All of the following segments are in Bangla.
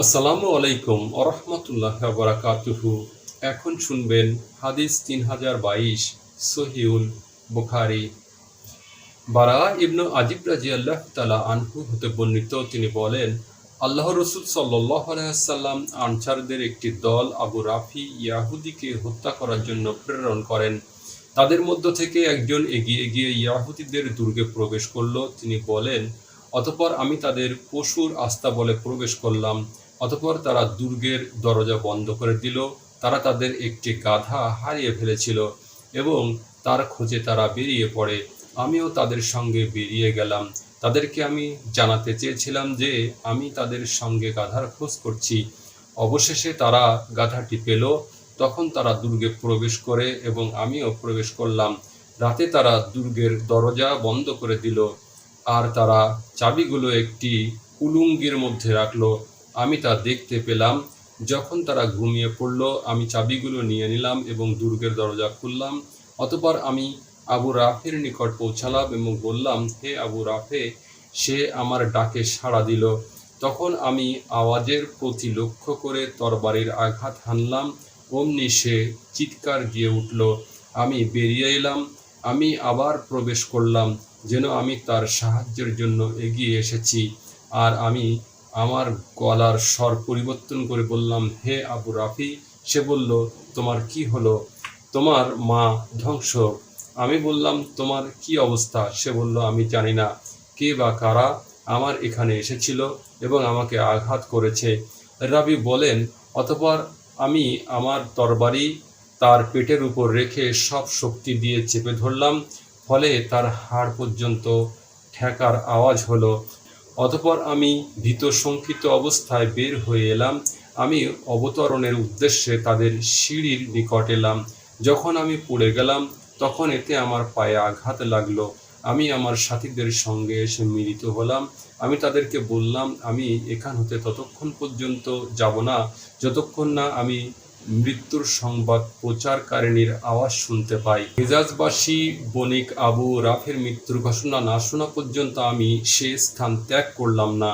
আসসালামু আলাইকুম আরহামতুল্লাহ বারাকাতুহু এখন শুনবেন হাদিস তিন হাজার বাইশ, সহিউল বুখারি। বারা ইবনু আজিব রাজি আল্লাহ তালা আনহু হতে বর্ণিত, তিনি বলেন, আল্লাহ রসুল সাল্লাহ আলাইসাল্লাম আনসারদের একটি দল আবু রাফি ইয়াহুদিকে হত্যা করার জন্য প্রেরণ করেন। তাদের মধ্য থেকে একজন এগিয়ে গিয়ে ইয়াহুদিদের দুর্গে প্রবেশ করল। তিনি বলেন অতপর আমি তাদের পশুর আস্থা বলে প্রবেশ করলাম। অতপর তারা দুর্গের দরজা বন্ধ করে দিল। তারা তাদের একটি গাধা হারিয়ে ফেলেছিল এবং তার খোঁজে তারা বেরিয়ে পড়ে। আমিও তাদের সঙ্গে বেরিয়ে গেলাম। তাদেরকে আমি জানাতে চেয়েছিলাম যে আমি তাদের সঙ্গে গাধার খোঁজ করছি। অবশেষে তারা গাধাটি পেল। তখন তারা দুর্গে প্রবেশ করে এবং আমিও প্রবেশ করলাম। রাতে তারা দুর্গের দরজা বন্ধ করে দিল। আর তারা চাবিগুলো একটি কুলুঙ্গির মধ্যে রাখল। আমি তা দেখতে পেলাম। যখন তারা ঘুমিয়ে পড়ল, আমি চাবিগুলো নিয়ে নিলাম এবং দুর্গের দরজা খুললাম। অতপর আমি আবু রাফের নিকট পৌঁছালাম এবং বললাম, হে আবু রাফে, সে আমার ডাকে সাড়া দিল। তখন আমি আওয়াজের প্রতি লক্ষ্য করে তরবারির আঘাত হানলাম। অমনি সে চিৎকার দিয়ে উঠল। আমি বেরিয়ে এলাম। আমি আবার প্রবেশ করলাম। যেন আমি তার সাহায্যের জন্য এগিয়ে এসেছি। আর আমি আমার গলার স্বর পরিবর্তন করে বললাম, হে আবু রাফি। সে বলল, তোমার কি হলো? তোমার মা ধ্বংস। আমি বললাম, তোমার কি অবস্থা? সে বলল, আমি জানি না। কে বা কারা আমার এখানে এসেছিল এবং আমাকে আঘাত করেছে? রাবি বলেন, অতপর আমি আমার তরবারি তার পেটের উপর রেখে সব শক্তি দিয়ে চেপে ধরলাম ফলে তার হাড় পর্যন্ত ঠেকার আওয়াজ হলো, অতপর আমি ভীত শঙ্কিত অবস্থায় বের হয়ে এলাম। আমি অবতরণের উদ্দেশ্যে তাদের সিঁড়ির নিকট এলাম। যখন আমি পড়ে গেলাম, তখন এতে আমার পায়ে আঘাত লাগল। আমি আমার সাথীদের সঙ্গে এসে মিলিত হলাম। আমি তাদেরকে বললাম, আমি এখান হতে ততক্ষণ পর্যন্ত যাব না। যতক্ষণ না আমি মৃত্যুর সংবাদ প্রচারকারিণীর আওয়াজ শুনতে পাই। হিজাজবাসী বণিক আবু রাফের মৃত্যুর ঘোষণা না শোনা পর্যন্ত আমি সে স্থান ত্যাগ করলাম না।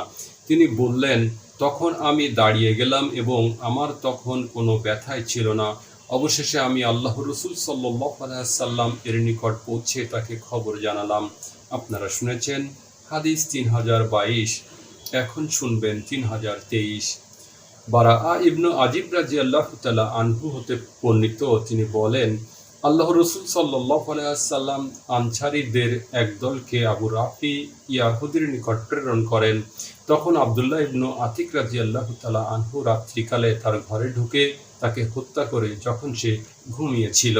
তিনি বললেন, তখন আমি দাঁড়িয়ে গেলাম এবং আমার তখন কোনো ব্যথাই ছিল না। অবশেষে আমি আল্লাহ রসুল সাল্লাম এর নিকট পৌঁছে তাকে খবর জানালাম। আপনারা শুনেছেন হাদিস তিন হাজার বাইশ, এখন শুনবেন তিন হাজার তেইশ। বারা ইবনু আজিব রাজি আল্লাহ তালা আনহু হতে বর্ণিত, তিনি বলেন আল্লাহ রসুল সাল্লাহ আলাইসাল্লাম আনসারিদের একদলকে আবু রাফি ইয়াহুদির নিকট প্রেরণ করেন। তখন আবদুল্লাহ ইবনু আতিক রাজি আল্লাহ তালা আনহু রাত্রিকালে তার ঘরে ঢুকে তাকে হত্যা করে যখন সে ঘুমিয়েছিল।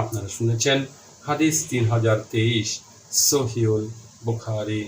আপনারা শুনেছেন হাদিস তিন হাজার তেইশ সহিউল বুখারি।